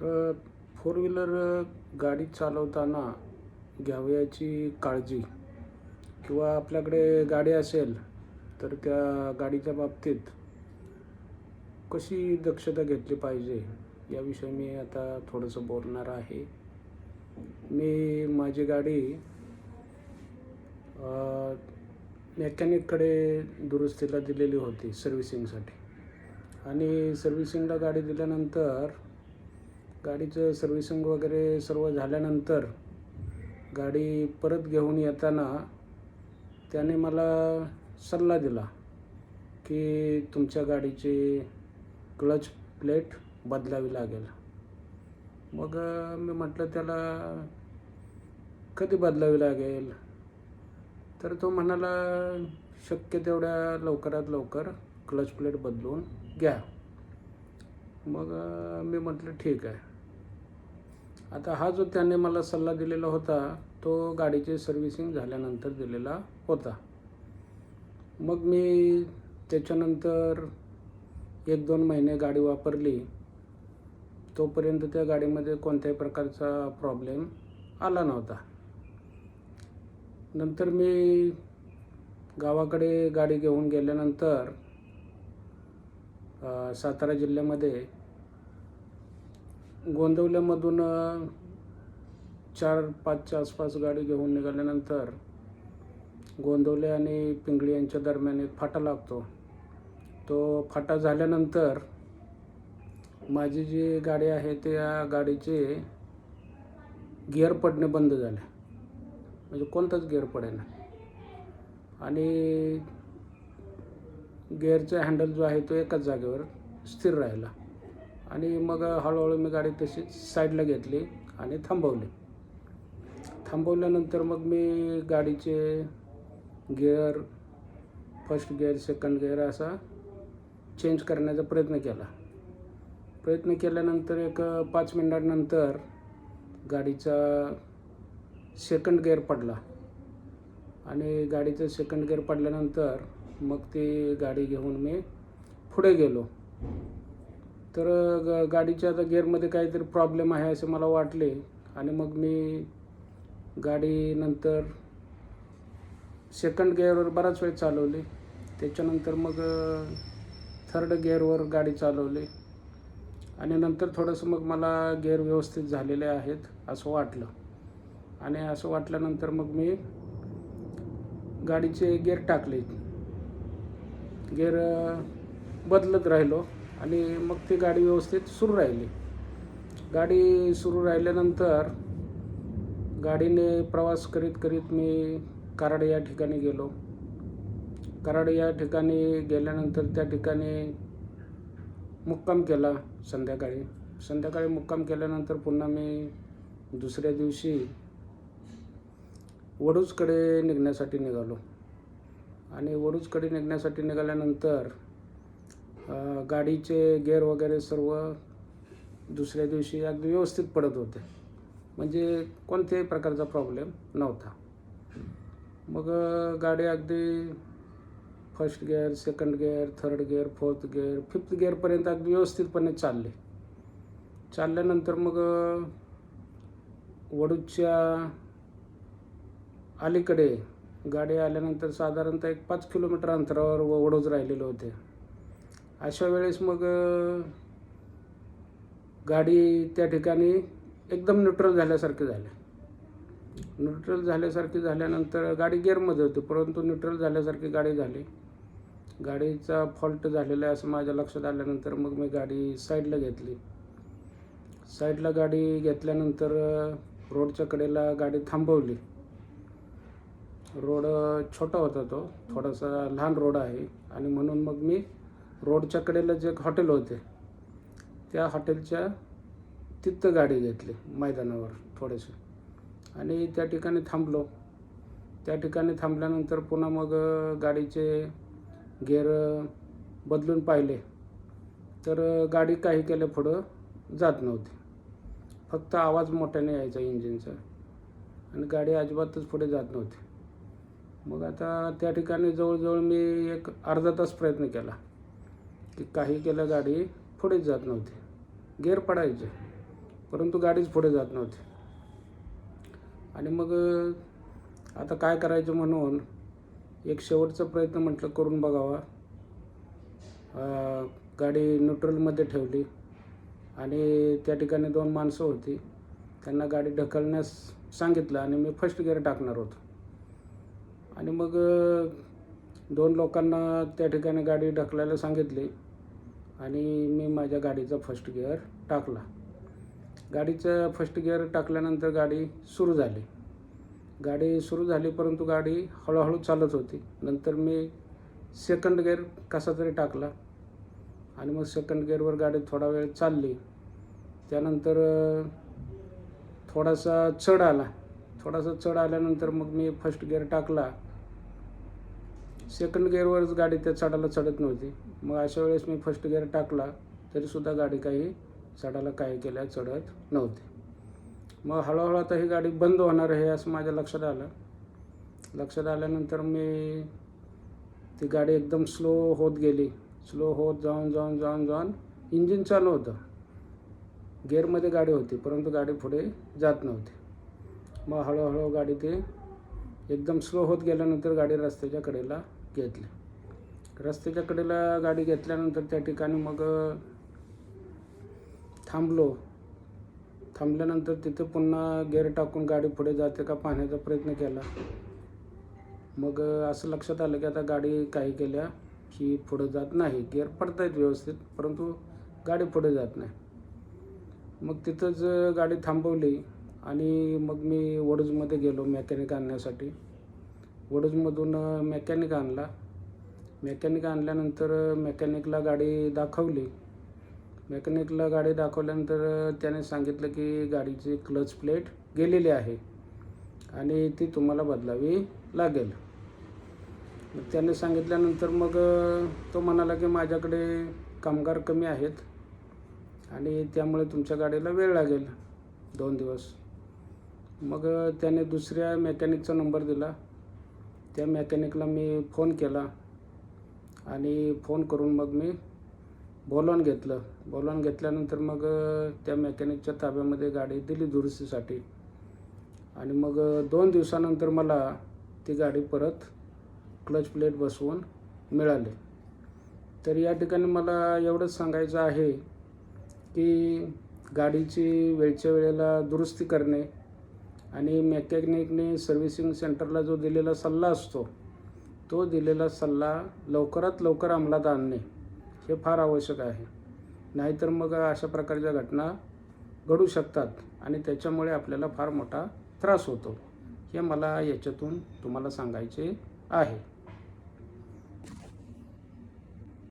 तर four wheeler गाडी चालवताना घ्यावयाची काळजी किंवा आपल्याकडे गाडी असेल तर त्या गाडीच्या बाबतीत कशी दक्षता घेतली पाहिजे याविषयी मी आता थोडंसं बोलणार आहे. मी माझी गाडी मेकॅनिककडे दुरुस्तीला दिलेली होती सर्व्हिसिंगसाठी आणि सर्व्हिसिंगला गाडी दिल्यानंतर गाडीचं सर्व्हिसिंग वगैरे सर्व झाल्यानंतर गाडी परत घेऊन येताना त्याने मला सल्ला दिला की तुमच्या गाडीची क्लच प्लेट बदलावी लागेल. मग मी म्हटलं त्याला कधी बदलावी लागेल? तर तो म्हणाला शक्य तेवढ्या लवकरात लवकर क्लच प्लेट बदलून घ्या. मग मी म्हटलं ठीक आहे. आता हा जो त्याने मला सल्ला दिलेला होता तो गाडीची सर्व्हिसिंग झाल्यानंतर दिलेला होता. मग मी त्याच्यानंतर एक दोन महिने गाडी वापरली. तोपर्यंत त्या गाडीमध्ये कोणत्याही प्रकारचा प्रॉब्लेम आला नव्हता. नंतर मी गावाकडे गाडी घेऊन गेल्यानंतर सातारा जिल्ह्यामध्ये गोंदवल्यामधून चार पाचच्या आसपास गाडी घेऊन निघाल्यानंतर गोंदवले आणि पिंगळी यांच्या दरम्यान एक फाटा लागतो. तो फाटा झाल्यानंतर माझी जी गाडी आहे त्या गाडीचे गिअर पडणे बंद झाले. म्हणजे कोणताच गिअर पडेना. आणि गिअरचा हँडल जो आहे तो एकाच जागेवर स्थिर राहिला. आणि मग हळूहळू मी गाडी तशीच साईडला घेतली आणि थांबवली. थांबवल्यानंतर मग मी गाडीचे gear first gear second gear असा चेंज करण्याचा प्रयत्न केला. प्रयत्न केल्यानंतर एक पाच मिनिटांनंतर गाडीचा सेकंड गिअर पडला. आणि गाडीचं सेकंड गिअर पडल्यानंतर मग ती गाडी घेऊन मी पुढे गेलो. तर ग गाडीच्या आता गेअरमध्ये काहीतरी प्रॉब्लेम आहे असे मला वाटले. आणि मग मी गाडी नंतर सेकंड गिअरवर बराच वेळ चालवली. त्याच्यानंतर मग थर्ड गिअरवर गाडी चालवली. आणि नंतर थोडंसं मग मला गेअर व्यवस्थित झालेले आहेत असं वाटलं. आणि असं वाटल्यानंतर मग मी गाडीचे गेअर टाकले. गेअर बदलत राहिलो. आणि मग ती गाडी व्यवस्थित सुरू राहिली. गाडी सुरू राहिल्यानंतर गाडीने प्रवास करीत करीत मी कराड या ठिकाणी गेलो. कराड या ठिकाणी गेल्यानंतर त्या ठिकाणी मुक्काम केला संध्याकाळी. संध्याकाळी मुक्काम केल्यानंतर पुन्हा मी दुसऱ्या दिवशी वडूजकडे निघण्यासाठी निघालो. आणि वडूजकडे निघण्यासाठी निघाल्यानंतर गाडीचे गेअर वगैरे सर्व दुसऱ्या दिवशी अगदी व्यवस्थित पडत होते. म्हणजे कोणत्याही प्रकारचा प्रॉब्लेम नव्हता. मग गाडी अगदी first gear second gear third gear fourth gear fifth गिअरपर्यंत अगदी व्यवस्थितपणे चालली. चालल्यानंतर मग वडूच्या अलीकडे गाडी आल्यानंतर साधारणतः एक पाच किलोमीटर अंतरावर व- वडूज राहिलेले होते. अशा वेळेस मग गाडी त्या ठिकाणी एकदम न्यूट्रल झाल्यासारखी झाल्या न्यूट्रल झाल्यासारखी झाल्यानंतर गाडी गेअरमध्ये होती परंतु न्यूट्रल झाल्यासारखी गाडी झाली. गाडीचा फॉल्ट झालेला आहे असं माझ्या लक्षात आल्यानंतर मग मी गाडी साईडला घेतली. साईडला गाडी घेतल्यानंतर रोडच्या कडेला गाडी थांबवली. रोड छोटा होता तो थोडासा लहान रोड आहे. आणि म्हणून मग मी रोडच्या कडेला जे हॉटेल होते त्या हॉटेलच्या तिथं गाडी घेतली मैदानावर थोडेसे. आणि त्या ठिकाणी थांबलो. त्या ठिकाणी थांबल्यानंतर पुन्हा मग गाडीचे गेअर बदलून पाहिले. तर गाडी काही केल्या पुढं जात नव्हती. फक्त आवाज मोठ्याने यायचा इंजिनचा. आणि गाडी अजिबातच पुढे जात नव्हती. मग आता त्या ठिकाणी जवळजवळ मी एक अर्धा तास प्रयत्न केला. की काही केलं गाडी पुढेच जात नव्हती. गेअर पडायचे परंतु गाडीच पुढे जात नव्हती. आणि मग आता काय करायचं म्हणून एक शेवटचा प्रयत्न म्हटलं करून बघावा. गाडी न्यूट्रलमध्ये ठेवली आणि त्या ठिकाणी दोन माणसं होती. त्यांना गाडी ढकलण्यास सांगितलं आणि मी फर्स्ट गिअर टाकणार होतो. आणि मग दोन लोकांना त्या ठिकाणी गाडी ढकलायला सांगितली. आणि मी माझ्या गाडीचा फर्स्ट गिअर टाकला. गाडीचं फर्स्ट गिअर टाकल्यानंतर गाडी सुरू झाली. गाडी सुरू झाली परंतु गाडी हळूहळू चालत होती. नंतर मी सेकंड गिअर कसा तरी टाकला आणि मग सेकंड गिअरवर गाडी थोडा वेळ चालली. त्यानंतर थोडासा चढ आला. थोडासा चढ आल्यानंतर मग मी फर्स्ट गिअर टाकला. सेकंड गिअरवरच गाडी त्या चढायला चढत नव्हती. मग अशा वेळेस मी फर्स्ट गिअर टाकला तरीसुद्धा गाडी काही चढायला काय केल्या चढत नव्हती. मग हळूहळू आता ही गाडी बंद होणार आहे असं माझ्या लक्षात आलं. लक्षात आल्यानंतर मी ती गाडी एकदम स्लो होत गेली. स्लो होत जाऊन जाऊन जाऊन जाऊन इंजिन चालू होतं. गेअरमध्ये गाडी होती परंतु गाडी पुढे जात नव्हती. मग हळूहळू गाडी ते एकदम स्लो होत गेल्यानंतर गाडी रस्त्याच्या कडेला घेतली. रस्त्याच्या कडेला गाडी घेतल्यानंतर त्या ठिकाणी मग थांबलो. थांबल्यानंतर तिथे पुन्हा गेअर टाकून गाडी पुढे जाते का पाहण्याचा प्रयत्न केला. मग असं लक्षात आलं की आता गाडी काही केल्या की पुढे जात नाही. गेअर पडतायत व्यवस्थित परंतु गाडी पुढे जात नाही. मग तिथंच गाडी थांबवली आणि मग मी वडूजमध्ये गेलो मेकॅनिक आणण्यासाठी. वडूजमधून मेकॅनिक आणला. मेकॅनिक आणल्यानंतर मेकॅनिकला गाडी दाखवली. मेकॅनिकला गाडी दाखवल्यानंतर त्याने सांगितलं की गाडीची क्लच प्लेट गेलेली आहे आणि ती तुम्हाला बदलावी लागेल. मग त्याने सांगितल्यानंतर मग तो म्हणाला की माझ्याकडे कामगार कमी आहेत आणि त्यामुळे तुमच्या गाडीला वेळ लागेल दोन दिवस. मग त्याने दुसऱ्या मेकॅनिकचा नंबर दिला. त्या मेकॅनिकला मी फोन केला आणि फोन करून मग मी बोलवून घेतलं. बोलवून घेतल्यानंतर मग त्या मेकॅनिकच्या ताब्यामध्ये गाडी दिली दुरुस्तीसाठी. आणि मग दोन दिवसानंतर मला ती गाडी परत क्लच प्लेट बसवून मिळाली. तर या ठिकाणी मला एवढंच सांगायचं आहे की गाडीची वेळच्या वेळेला दुरुस्ती करणे आणि मेकॅनिकने सर्व्हिसिंग सेंटरला जो दिलेला सल्ला असतो तो दिलेला सल्ला लवकरात लवकर अंमलात आणणे हे फार आवश्यक आहे. नाहीतर मग अशा प्रकारच्या घटना घडू शकतात आणि त्याच्यामुळे आपल्याला फार मोठा त्रास होतो. हे मला याच्यातून तुम्हाला सांगायचे आहे.